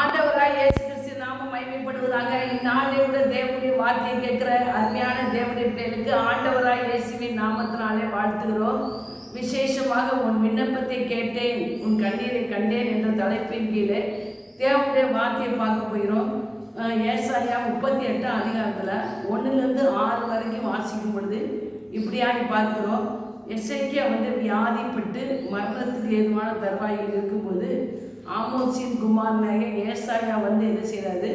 ஆண்டவராய் இயேசு கிறிஸ்து நாம மகிமைப்படுவதாக இந்நாளை விட தேவனுடைய வார்த்தையை கேட்கிற அருமையான தேவனுடைய பிள்ளைகளுக்கு ஆண்டவராய் இயேசுவின் நாமத்தினாலே வாழ்த்துகிறோம். விசேஷமாக உன் விண்ணப்பத்தை கேட்டேன் உன் கண்ணீரை கண்டேன் என்ற தலைப்பின் கீழே தேவனுடைய வார்த்தையை பார்க்க போகிறோம். ஏசாயா முப்பத்தி எட்டாம் அதிகாரத்தில் ஒன்றுலேருந்து ஆறு வரைக்கும் வாசிக்கும் பொழுது இப்படியாக பார்க்கிறோம். எஸ்ஐக்கியா வந்து வியாதிப்பட்டு மரணத்துக்கு ஏதுவான தருவாயில் இருக்கும்போது ஆமோசின் குமாரனாக ஏசாயா வந்து என்ன செய்கிறாரு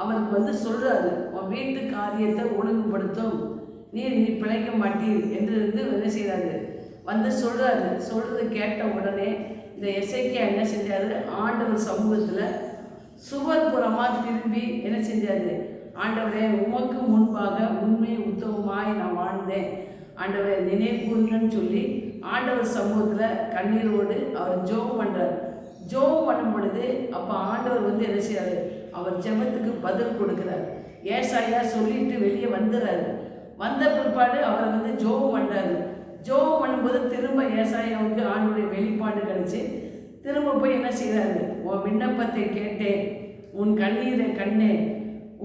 அவருக்கு வந்து சொல்கிறாரு உன் வீட்டு காரியத்தை ஒழுங்குபடுத்தும். நீர் இனி பிழைக்க மாட்டீர் என்று இருந்து என்ன செய்கிறாரு வந்து சொல்கிறாரு சொல்கிறது கேட்ட உடனே இந்த எசைக்கியா என்ன செஞ்சாரு? ஆண்டவர் சமூகத்தில் சுவர்புறமாக திரும்பி என்ன செஞ்சாரு? ஆண்டவரே உமக்கு முன்பாக உண்மை உத்தவமாய் நான் வாழ்ந்தேன். ஆண்டவரை நினைவு கூறுங்கன்னு சொல்லி ஆண்டவர் சமூகத்தில் கண்ணீரோடு அவர் ஜோம் பண்ணுறார் ஜோம் பண்ணும் பொழுது அப்போ ஆண்டவர் வந்து என்ன செய்யறாரு அவர் ஜெபத்துக்கு பதில் கொடுக்குறார். ஏசாயா சொல்லிட்டு வெளியே வந்துடுறாரு வந்த பிற்பாடு அவரை வந்து ஜோம் பண்ணுறாரு ஜோம் பண்ணும்போது திரும்ப ஏசாயாவுக்கு ஆண்டுடைய வெளிப்பாடு கிடைச்சு திரும்ப போய் என்ன செய்கிறாரு உன் விண்ணப்பத்தை கேட்டேன். உன் கண்ணீரை கண்ணே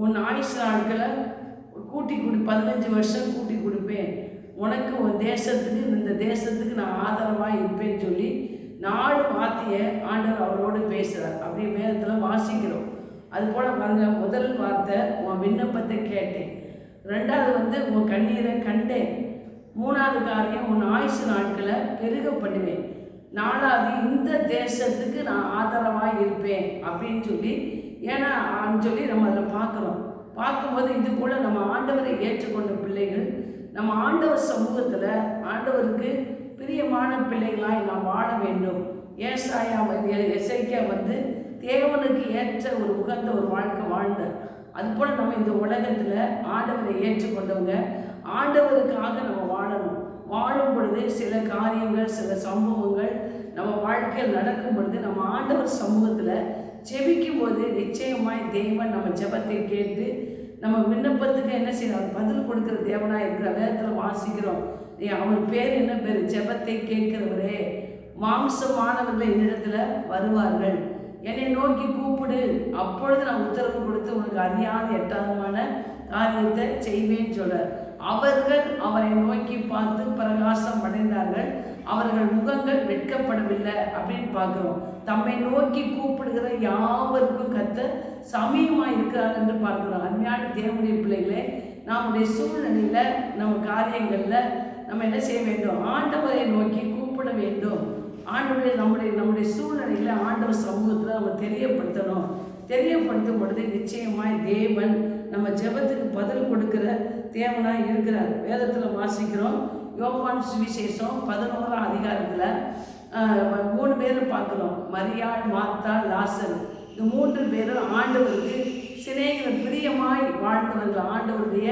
உன் ஆயுஷ நாட்களை கூட்டி கொடு பதினஞ்சு வருஷம் கூட்டி கொடுப்பேன். உனக்கு உன் தேசத்துக்கு இந்த தேசத்துக்கு நான் ஆதரவாக இருப்பேன்னு சொல்லி நாலு வார்த்தையை ஆண்டவர் அவரோடு பேசுகிறார் அப்படி வேதத்தில் வாசிக்கிறோம். அது போல் பாருங்க முதல் வார்த்தை உன் விண்ணப்பத்தை கேட்டேன். ரெண்டாவது வந்து உன் கண்ணீரை கண்டேன். மூணாவது காரியம் உன் ஆயுசு நாட்களை பெருக பண்ணுவேன். நாலாவது இந்த தேசத்துக்கு நான் ஆதரவாக இருப்பேன் அப்படின்னு சொல்லி ஏன்னா சொல்லி நம்ம அதில் பார்க்குறோம். பார்க்கும்போது இது போல் நம்ம ஆண்டவரை ஏற்றுக்கொண்ட பிள்ளைகள் நம்ம ஆண்டவர் சமூகத்தில் ஆண்டவருக்கு பிரியமான பிள்ளைகளாய் நாம் வாழ வேண்டும். ஏசாயா வந்து எசைக்கா வந்து தேவனுக்கு ஏற்ற ஒரு உகந்த ஒரு வாழ்க்கை வாழ்ந்தார். அதுபோல் நம்ம இந்த உலகத்தில் ஆண்டவரை ஏற்றுக்கொண்டவங்க ஆண்டவருக்காக நம்ம வாழணும். வாழும் பொழுது சில காரியங்கள் சில சம்பவங்கள் நம்ம வாழ்க்கையில் நடக்கும் பொழுது நம்ம ஆண்டவர் சமூகத்தில் ஜெபிக்கும் போது நிச்சயமாய் தேவன் நம்ம ஜெபத்தை கேட்டு நம்ம விண்ணப்பத்துக்கு என்ன செய்யணும் பதில் கொடுக்குற தேவனாக இருக்கிற வேதத்தில் வாசிக்கிறோம். அவர் பேர் என்ன பேர்? ஜெபத்தை கேட்கிறவரே. மாம்சமானவர்கள் என்னிடத்துல வருவார்கள். என்னை நோக்கி கூப்பிடு. அப்பொழுது நான் உத்தரவு கொடுத்து உனக்கு அறியாத எட்டாதமான காரியத்தை செய்வேன்னு சொல்ல. அவர்கள் அவரை நோக்கி பார்த்து பிரகாசம் அடைந்தார்கள். அவர்கள் முகங்கள் வெட்கப்படவில்லை அப்படின்னு பார்க்குறோம். தம்மை நோக்கி கூப்பிடுகிற யாவருக்கும் கத்த சமயமாக இருக்கிறார் என்று பார்க்கிறோம். அருமையான தேவனுடைய பிள்ளைகளே நம்முடைய சூழ்நிலையில் நம்ம காரியங்களில் நம்ம என்ன செய்ய வேண்டும்? ஆண்டவரை நோக்கி கூப்பிட வேண்டும். ஆண்டவரை நம்முடைய நம்முடைய சூழ்நிலையில் ஆண்டவர் சமூகத்தில் நம்ம தெரியப்படுத்தணும். தெரியப்படுத்தும் பொழுது நிச்சயமாய் தேவன் நம்ம ஜெபத்துக்கு பதில் கொடுக்கிற தேவனாக இருக்கிறார். வேதத்தில் வாசிக்கிறோம். யோகான் சுவிசேஷம் பதினோராம் அதிகாரத்தில் மூணு பேரும் பார்க்குறோம். மரியாள் மாத்தா லாசன் இந்த மூன்று பேரும் ஆண்டவருக்கு சிநேகிற பிரியமாய் வாழ்ந்தவர்கள். ஆண்டவருடைய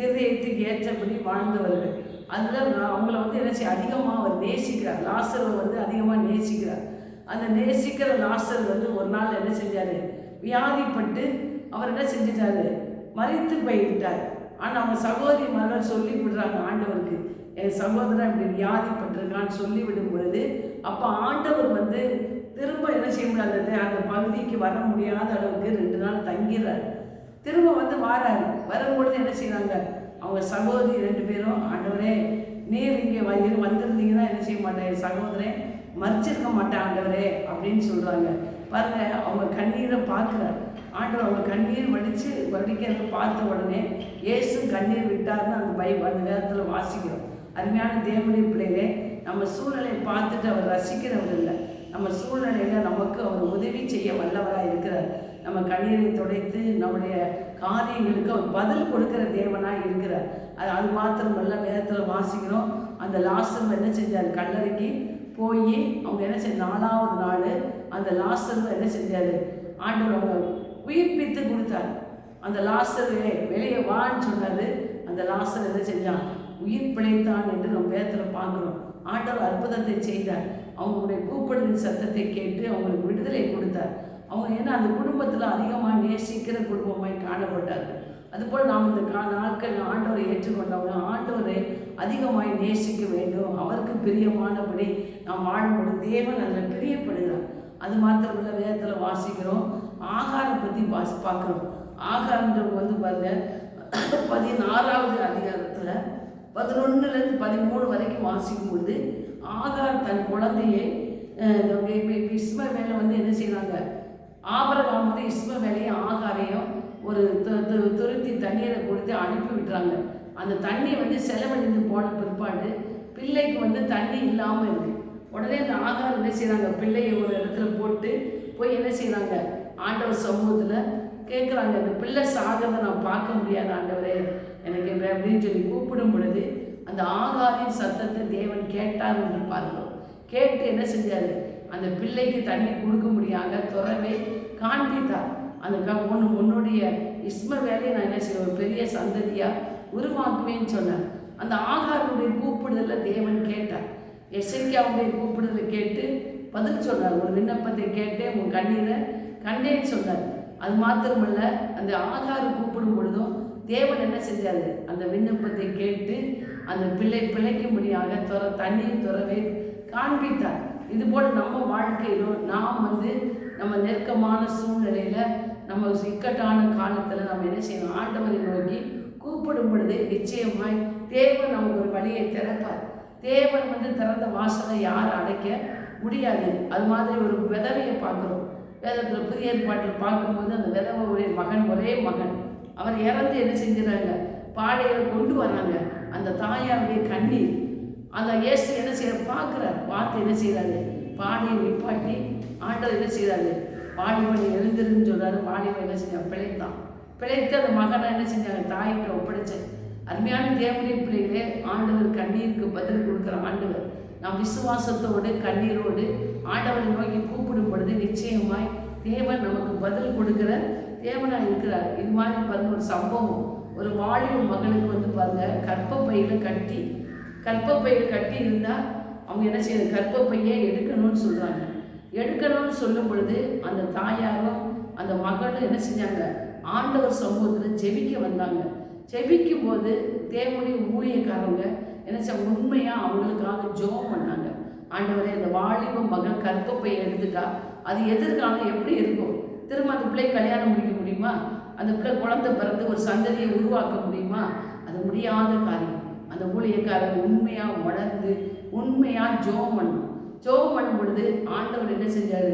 இருதயத்துக்கு ஏற்றபடி வாழ்ந்தவர்கள். அதில் அவங்கள வந்து என்ன செய்ய அதிகமாக அவர் நேசிக்கிறார். லாசரை வந்து அதிகமாக நேசிக்கிறார். அந்த நேசிக்கிற லாசர் வந்து ஒரு நாள் என்ன செஞ்சார்? வியாதிப்பட்டு அவர் என்ன செஞ்சிட்டாரு? மறித்து போய்விட்டார். ஆனால் அவங்க சகோதரி மகள் சொல்லி விடுறாங்க ஆண்டவருக்கு. என் சகோதரன் இப்படி வியாதிப்பட்டிருக்கான்னு சொல்லி விடும் பொழுது அப்போ ஆண்டவர் வந்து திரும்ப என்ன செய்ய முடியாது? அந்த- அந்த பகுதிக்கு வர முடியாத அளவுக்கு ரெண்டு நாள் தங்கிறார். திரும்ப வந்து வாராரு. வரும்பொழுது என்ன செய்கிறாங்க அவங்க சகோதரி ரெண்டு பேரும் ஆண்டவரே நீர் இங்கே வந்து வந்திருந்தீங்கன்னா என்ன செய்ய மாட்டேன்? சகோதரன் மறிச்சிருக்க மாட்டேன் ஆண்டவரே அப்படின்னு சொல்கிறாங்க பாருங்க அவங்க கண்ணீரை பார்க்குற ஆண்டவர் அவங்க கண்ணீர் வடித்து வடிக்கிறத பார்த்த உடனே இயேசு கண்ணீர் விட்டார்னு அந்த பை அந்த நேரத்தில் வாசிக்கிறோம். அருமையான தேவனுடைய பிள்ளைகளே நம்ம சூழ்நிலையை பார்த்துட்டு அவர் ரசிக்கிறவர் இல்லை. நம்ம சூழ்நிலையில் நமக்கு அவர் உதவி செய்ய வல்லவராக இருக்கிறார். நம்ம கண்ணீரை துடைத்து நம்முடைய காரியங்களுக்கு அவர் பதில் கொடுக்கிற தேவனாக இருக்கிறார். அது அது மாத்திரமல்ல வேதத்தில் வாசிக்கிறோம். அந்த லாஸ்டர் என்ன செஞ்சார்? கல்லறைக்கு போய் அவங்க என்ன செஞ்ச நாலாவது நாள் அந்த லாசர் என்ன செஞ்சார்? ஆண்டவர் அவங்க உயிர்ப்பித்து கொடுத்தார். அந்த லாசர் வெளியே வான்னு சொன்னார். அந்த லாசர் என்ன செஞ்சான்? உயிர் பிழைத்தான் என்று நம்ம வேதத்தில் பார்க்குறோம். ஆண்டவர் அற்புதத்தை செய்தார். அவங்களுடைய கூப்பிடுதல் சத்தத்தை கேட்டு அவங்களுக்கு விடுதலை கொடுத்தார். அவங்க ஏன்னா அந்த குடும்பத்தில் அதிகமாக நேசிக்கிற குடும்பமாய் காணப்பட்டார்கள். அதுபோல் நாம் இந்த கா நாட்கள் ஆண்டவரை ஏற்றுக்கொண்டவங்க ஆண்டவரை அதிகமாய் நேசிக்க வேண்டும். அவருக்கு பிரியமானபடி நாம் வாழும்போது தேவன் அதில் பிரியப்படுகிறார். அது மாத்திரமில்ல வேதத்தில் வாசிக்கிறோம் ஆகாரம் பற்றி வாசி பார்க்குறோம். ஆகாரன்றது வந்து பாருங்க பதினாறாவது அதிகாரத்தில் பதினொன்றுலேருந்து பதிமூணு வரைக்கும் வாசிக்கும் பொழுது ஆகார் தன் குழந்தையை இஸ்ம வேலை வந்து என்ன செய்கிறாங்க ஆபரகம் வந்து இஸ்மவேலையும் ஆகாரையும் ஒரு துருத்தி தண்ணீரை கொடுத்து அனுப்பி விட்டுறாங்க அந்த தண்ணி வந்து செலவழிந்து போன பிற்பாடு பிள்ளைக்கு வந்து தண்ணி இல்லாமல் இருக்குது உடனே அந்த ஆகாரம் என்ன செய்கிறாங்க பிள்ளையை ஒரு இடத்துல போட்டு போய் என்ன செய்கிறாங்க ஆண்டவர் சமூகத்தில் கேட்குறாங்க இந்த பிள்ளை சாகிறத நான் பார்க்க முடியாது ஆண்டவரே எனக்கு அப்படின்னு சொல்லி கூப்பிடும் பொழுது அந்த ஆகாரின் சத்தத்தை தேவன் கேட்டார் என்று பார்க்கிறோம். கேட்டு என்ன செஞ்சார்? அந்த பிள்ளைக்கு தண்ணி கொடுக்க முடியாத துறவை காண்பித்தார் அந்த க ஒன்று உன்னுடைய இஸ்ம வேலையை நான் என்ன செய்வேன்? பெரிய சந்ததியாக உருவாக்குவேன்னு சொன்னார். அந்த ஆகாருடைய கூப்பிடுதலில் தேவன் கேட்டார். எசைக்காவுடைய கூப்பிடுதலை கேட்டு பதில் சொன்னார். ஒரு விண்ணப்பத்தை கேட்டு உன் கண்ணீரை கண்டேன்னு சொன்னார். அது மாத்திரமல்ல அந்த ஆகாரு கூப்பிடும் பொழுதும் தேவன் என்ன செஞ்சார்? அந்த விண்ணப்பத்தை கேட்டு அந்த பிள்ளை பிழைக்கும்படியாக துற தண்ணீர் துறவை காண்பித்தார். இது போல் நம்ம வாழ்க்கையிலும் நாம் வந்து நம்ம நெருக்கமான சூழ்நிலையில் நம்ம இக்கட்டான காலத்தில் நம்ம என்ன செய்யணும்? ஆண்டவரை நோக்கி கூப்பிடும் பொழுது நிச்சயமாய் தேவன் நமக்கு ஒரு வழியை திறப்பார். தேவன் வந்து திறந்த வாசலை யார் அடைக்க முடியாது. அது மாதிரி ஒரு விதவையை பார்க்குறோம். வேதத்தில் புதிய ஏற்பாட்டில் பார்க்கும்போது அந்த விதவையுடைய மகன் ஒரே மகன். அவர் இறந்து என்ன செஞ்சுறாங்க பாடையில் கொண்டு வராங்க அந்த தாயாருடைய கண்ணீர். அந்த இயேசு என்ன செய்யற பார்க்குறார். பார்த்து என்ன செய்கிறாரு பாடியை நிப்பாட்டி ஆண்டவர் என்ன செய்கிறாரு பாடிவனை எழுந்திருந்து சொல்கிறாரு பாடிவன் என்ன செஞ்சாங்க பிழைத்தான். பிழைத்து அந்த மகனை என்ன செஞ்சாங்க? தாய்கிட்ட ஒப்படைச்சு அருமையான தேவனுடைய பிள்ளைகளே ஆண்டவர் கண்ணீருக்கு பதில் கொடுக்குற ஆண்டவர். நாம் விசுவாசத்தோடு கண்ணீரோடு ஆண்டவரை நோக்கி கூப்பிடும் பொழுது நிச்சயமாய் தேவன் நமக்கு பதில் கொடுக்குற தேவனாக இருக்கிறார். இது மாதிரி பாருங்க ஒரு சம்பவம். ஒரு வாலிப மகளுக்கு வந்து பாருங்க கற்பப்பையில் கட்டி கற்பப்பையில் கட்டி இருந்தால் அவங்க என்ன செய்யணும் கற்பப்பையை எடுக்கணும்னு சொல்கிறாங்க எடுக்கணும்னு சொல்லும் பொழுது அந்த தாயாரும் அந்த மகளும் என்ன செஞ்சாங்க? ஆண்டவர் சமூகத்தில் ஜெபிக்க வந்தாங்க. ஜெபிக்கும் போது தேவனுடைய ஊழியக்காரங்க என்ன செய்ய உண்மையாக அவங்களுக்காக ஜோம் பண்ணாங்க. ஆண்டவரே அந்த வாலிப மகன் கற்பப்பையை எடுத்துட்டா அது எதிர்காலம் எப்படி இருக்கும்? திரும்ப அந்த பிள்ளை கல்யாணம் முடிக்க முடியுமா? அந்த பிள்ளை குழந்தை பிறந்து ஒரு சந்ததியை உருவாக்க முடியுமா? அது முடியாத காரியம். அந்த ஊழியக்காரர் உண்மையாக உணர்ந்து உண்மையாக ஜோம் பண்ணும். ஜோம் பண்ணும் பொழுது ஆண்டவர் என்ன செஞ்சார்?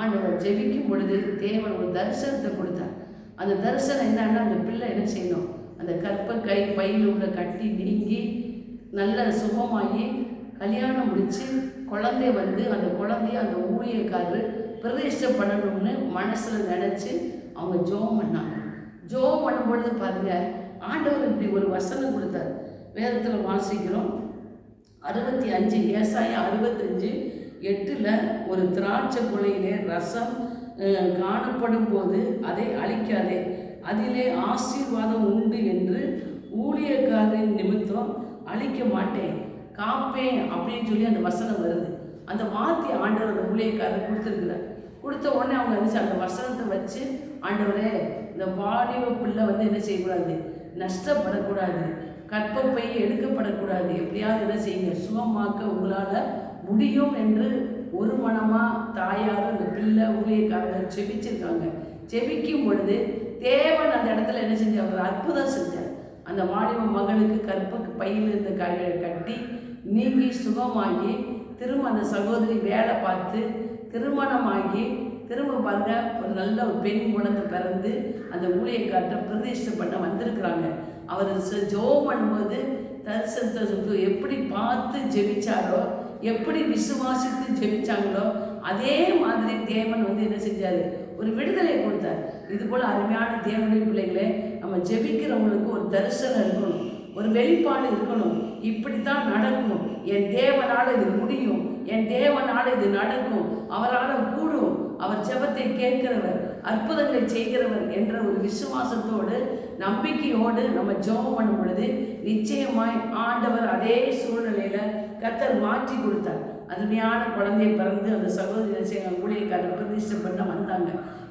ஆண்டவர் ஜெபிக்கும் பொழுது தேவன் ஒரு தரிசனத்தை கொடுத்தார். அந்த தரிசனம் என்னன்னா அந்த பிள்ளை என்ன செய்யணும் அந்த கற்ப கை பையில் உள்ள கட்டி நீங்கி நல்ல சுகமாகி கல்யாணம் முடித்து குழந்தை வந்து அந்த குழந்தைய அந்த ஊழியக்காரர் பிரதிஷ்டை பண்ணணும்னு மனசில் நினச்சி அவங்க ஜோம் பண்ணாங்க. ஜோம் பண்ணும்பொழுது பாருங்கள் ஆண்டவர் இப்படி ஒரு வசனம் கொடுத்தார். வேதத்தில் வாசிக்கிறோம். அறுபத்தி அஞ்சு ஏசாயம் அறுபத்தஞ்சு எட்டில் ஒரு திராட்சை குலையிலே ரசம் காணப்படும் போது அதை அழிக்காதே. அதிலே ஆசீர்வாதம் உண்டு என்று ஊழியக்காரின் நிமித்தம் அழிக்க மாட்டேன். காப்பேன் அப்படின்னு சொல்லி அந்த வசனம் வருது. அந்த வார்த்தை ஆண்டவர் அந்த ஊழியக்காரர் கொடுத்துருக்குறார். கொடுத்த உடனே அவங்க இருந்துச்சு அந்த வசனத்தை வச்சு ஆண்டவரே இந்த வாலிப பிள்ளை வந்து என்ன செய்யக்கூடாது? நஷ்டப்படக்கூடாது. கற்பப்பை எடுக்கப்படக்கூடாது. எப்படியாவது என்ன செய்யுங்க. சுகமாக்க உங்களால் முடியும் என்று ஒரு மனமாக தாயார் அந்த பிள்ளை ஊழியக்காரர் செபிச்சிருக்காங்க. செபிக்கும் பொழுது தேவன் அந்த இடத்துல என்ன செஞ்சார்? ஒரு அற்புதம் செஞ்சார். அந்த வாலிப மகளுக்கு கற்பக்கு பையில் இருந்த க கட்டி நீங்கி சுகமாகி திரும்ப அந்த சகோதரி வேலை பார்த்து திருமணமாகி திரும்ப பாருங்க ஒரு நல்ல ஒரு பெண் குழந்தை பிறந்து அந்த ஊழியக்காற்றை பிரதிஷ்டை பண்ண வந்திருக்கிறாங்க. அவர் ஜோ பண்ணும்போது தரிசனத்தை எப்படி பார்த்து ஜெபிச்சாரோ எப்படி விசுவாசித்து ஜெபிச்சாங்களோ அதே மாதிரி தேவன் வந்து என்ன செஞ்சார்? ஒரு விடுதலை கொடுத்தார். இது போல் அருமையான தேவனுடைய பிள்ளைகளை நம்ம ஜெபிக்கிறவங்களுக்கு ஒரு தரிசனம் இருக்கணும் ஒரு வெளிப்பாடு இருக்கணும். இப்படித்தான் நடக்கும். என் தேவனால் இது முடியும். என் தேவனால் இது நடக்கும். அவரால் கூடும். அவர் ஜெபத்தை கேட்கிறவர் அற்புதங்களை செய்கிறவர் என்ற ஒரு விசுவாசத்தோடு நம்பிக்கையோடு நம்ம ஜெபம் பண்ணும் பொழுது நிச்சயமாய் ஆண்டவர் அதே சூழ்நிலையில கத்தர் மாற்றி கொடுத்தார். அருமையான குழந்தையை பிறந்து அந்த சகோதரி செய்ய ஊழியக்காரர் பிரதிஷ்டை பண்ண வந்தாங்க.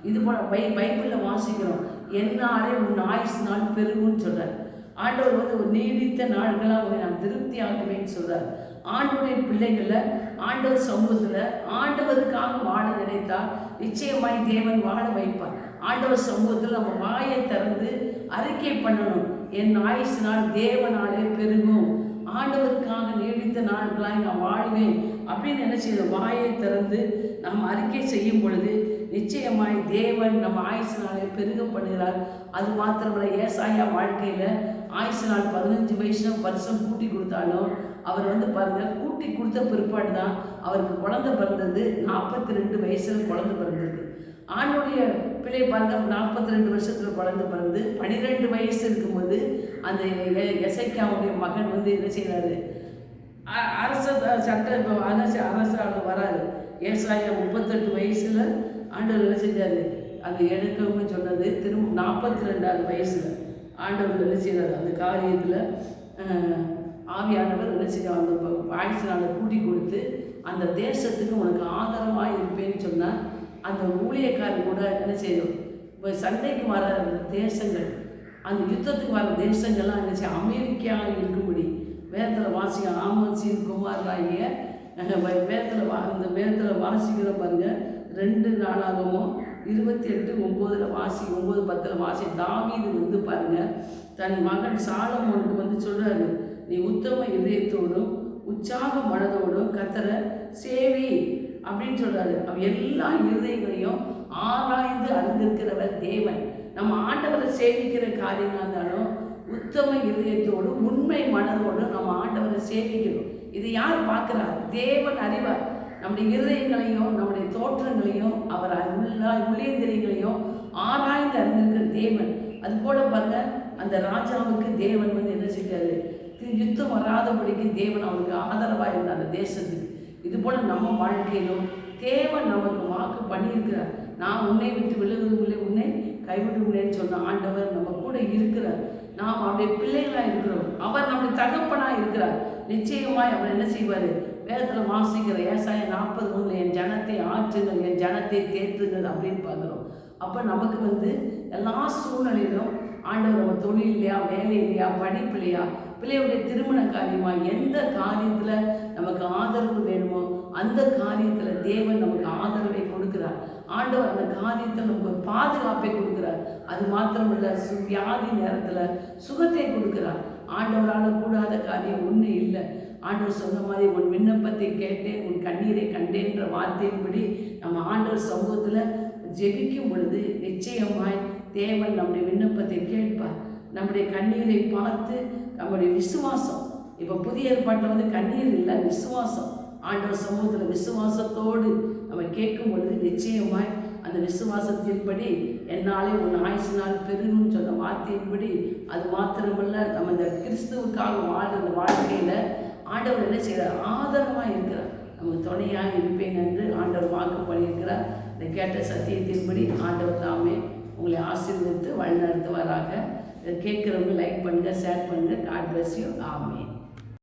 இது போல பை பைபிளில் வாசிக்கிறோம். என்னாலே உன் ஆயுஸ் நாள் பெருகும்னு சொல்கிறார் ஆண்டவர் வந்து ஒரு நீடித்த நாள்களாக வந்து நான் திருப்தி ஆகுவேன்னு சொல்கிறார் ஆண்டுடைய பிள்ளைகளில் ஆண்டவர் சமூகத்தில் ஆண்டவருக்காக வாழ நினைத்தால் நிச்சயமாய் தேவன் வாழ வைப்பார். ஆண்டவர் சமூகத்தில் நம்ம வாயை திறந்து அறிக்கை பண்ணணும். என் ஆயுசினால் தேவனாலே பெருகும். ஆண்டவருக்காக நீடித்த நாட்களாக நான் வாழ்வேன். அப்படின்னு நினைச்சு வாயை திறந்து நாம் அறிக்கை செய்யும் பொழுது நிச்சயமாய் தேவன் நம்ம ஆயுசினாலே பெருக பண்ணுகிறார். அது மாத்திரமல்ல ஏசாயா வாழ்க்கையில் ஆயுசு நாள் பதினஞ்சு வயசு வருஷம் கூட்டி கொடுத்தாலும் அவர் வந்து பாருங்கள் கூட்டி கொடுத்த பிற்பாடு தான் அவருக்கு குழந்தை பிறந்தது. நாற்பத்தி ரெண்டு வயசுல குழந்தை பிறந்திருக்கு. ஆணுடைய பிள்ளை பாருங்க நாற்பத்தி ரெண்டு வருஷத்தில் குழந்தை பிறந்து பன்னிரெண்டு வயசு இருக்கும்போது அந்த எசைக்காவுடைய மகன் வந்து என்ன செய்கிறாரு அ- அரச சட்ட அரசு அரசாங்க வராரு. ஏசாயா முப்பத்தெட்டு வயசில் ஆண்டவர் என்ன செஞ்சார் அது எடுக்கணும்னு சொன்னது திரும்ப நாற்பத்தி ரெண்டாவது வயசில் ஆண்டவர் என்ன செய்கிறார் அந்த காரியத்தில் ஆவியானவர் என்ன செய்ய அந்த வாய்ஸினால கூட்டி கொடுத்து அந்த தேசத்துக்கு உனக்கு ஆதரவாக இருப்பேன்னு சொன்னால் அந்த ஊழியக்காரர் கூட என்ன செய்யும்? இப்போ சண்டைக்கு வர தேசங்கள் அந்த யுத்தத்துக்கு வர தேசங்கள்லாம் என்ன செய்யும்? அமெரிக்கா இருக்கும்படி. வேதத்தில் வாசிக்க ஆமன்சின் குமாராகிய வேதத்தில் வா அந்த வேதத்தில் வாசிக்கிற பாருங்கள் ரெண்டு நாளாகவும் இருபத்தி எட்டு ஒம்போதில் வாசி ஒம்பது பத்தில் வாசி. தாவீது வந்து பாருங்கள் தன் மகன் சாலமோனுக்கு வந்து சொல்கிறாரு நீ உத்தம இதயத்தோடும் உற்சாக மனதோடும் கத்தரை சேவி அப்படின்னு சொல்கிறாரு அவர் எல்லா இருதயங்களையும் ஆராய்ந்து அறிந்திருக்கிறவர் தேவன். நம்ம ஆண்டவரை சேவிக்கிற காரியமாக இருந்தாலும் உத்தம இருதயத்தோடு உண்மை மனதோடு நம்ம ஆண்டவரை சேவிக்கணும். இது யார் பார்க்குறார்? தேவன் அறிவார். நம்முடைய இருதயங்களையும் நம்முடைய தோற்றங்களையும் அவர் உள்ளா உள்ளேந்திரியங்களையும் ஆராய்ந்து அறிந்திருக்கிற தேவன். அது போல பாருங்க அந்த ராஜாவுக்கு தேவன் வந்து என்ன செஞ்சாரு? யுத்தம் வராதபடிக்கு தேவன் அவனுக்கு ஆதரவாக இருந்தார் அந்த தேசத்துக்கு. இது போல் நம்ம வாழ்க்கையிலும் தேவன் நமக்கு வாக்கு பண்ணியிருக்கிறார். நான் உன்னை விட்டு விலகுவதில்லை உன்னை கைவிடுவேன்னு சொன்ன ஆண்டவர் நம்ம கூட இருக்கிறார். நாம் அவருடைய பிள்ளைகளாக இருக்கிறோம். அவர் நம்முடைய தகப்பனாக இருக்கிறார். நிச்சயமாய் அவர் என்ன செய்வார்? வேதத்தில் வாசிக்கிற ஏசாய நாற்பது மூணு என் ஜனத்தை ஆற்றுங்கள் என் ஜனத்தை தேற்றுங்கள் அப்படின்னு பார்க்குறோம். அப்போ நமக்கு வந்து எல்லா சூழ்நிலையிலும் ஆண்டவர் நம்ம தொழில் இல்லையா வேலை இல்லையா படிப்பு இல்லையா பிள்ளையுடைய திருமண காரியமாக எந்த காரியத்தில் நமக்கு ஆதரவு வேணுமோ அந்த காரியத்தில் தேவன் நமக்கு ஆதரவை கொடுக்கிறார். ஆண்டவர் அந்த காரியத்தில் நமக்கு ஒரு பாதுகாப்பை கொடுக்கிறார். அது மாத்திரமல்ல சு வியாதி நேரத்தில் சுகத்தை கொடுக்கிறார். ஆண்டவரால் கூடாத காரியம் ஒன்றும் இல்லை. ஆண்டவர் சொன்ன மாதிரி உன் விண்ணப்பத்தை கேட்டேன் உன் கண்ணீரை கண்டேன்ற வார்த்தையின்படி நம்ம ஆண்டவர் சமூகத்தில் ஜெபிக்கும் பொழுது நிச்சயமாய் தேவன் நம்முடைய விண்ணப்பத்தை கேட்பார். நம்முடைய கண்ணீரை பார்த்து நம்முடைய விசுவாசம் இப்போ புதிய ஏற்பாட்டில் வந்து கண்ணீர் இல்லை விசுவாசம். ஆண்டவர் சமூகத்தில் விசுவாசத்தோடு நம்ம கேட்கும் பொழுது நிச்சயமாய் அந்த விசுவாசத்தின்படி என்னாலே உன் நாள் பெருகும்னு சொன்ன வார்த்தையின்படி அது மாத்திரமல்ல நம்ம இந்த கிறிஸ்துவுக்காக வாழ்கிற வாழ்க்கையில் ஆண்டவர் என்ன செய்கிறார் ஆதரவாக இருக்கிறார். நமக்கு துணையாக இருப்பேன் என்று ஆண்டவர் வாக்கு பண்ணியிருக்கிறார். இந்த கேட்ட சத்தியத்தின்படி ஆண்டவர் தாமே உங்களை ஆசீர்வதித்து வழிநடத்துவாராக. இதை கேட்குறவங்க லைக் பண்ணுங்கள் ஷேர் பண்ணுங்கள் காட் பிளஸ் யூ ஆமே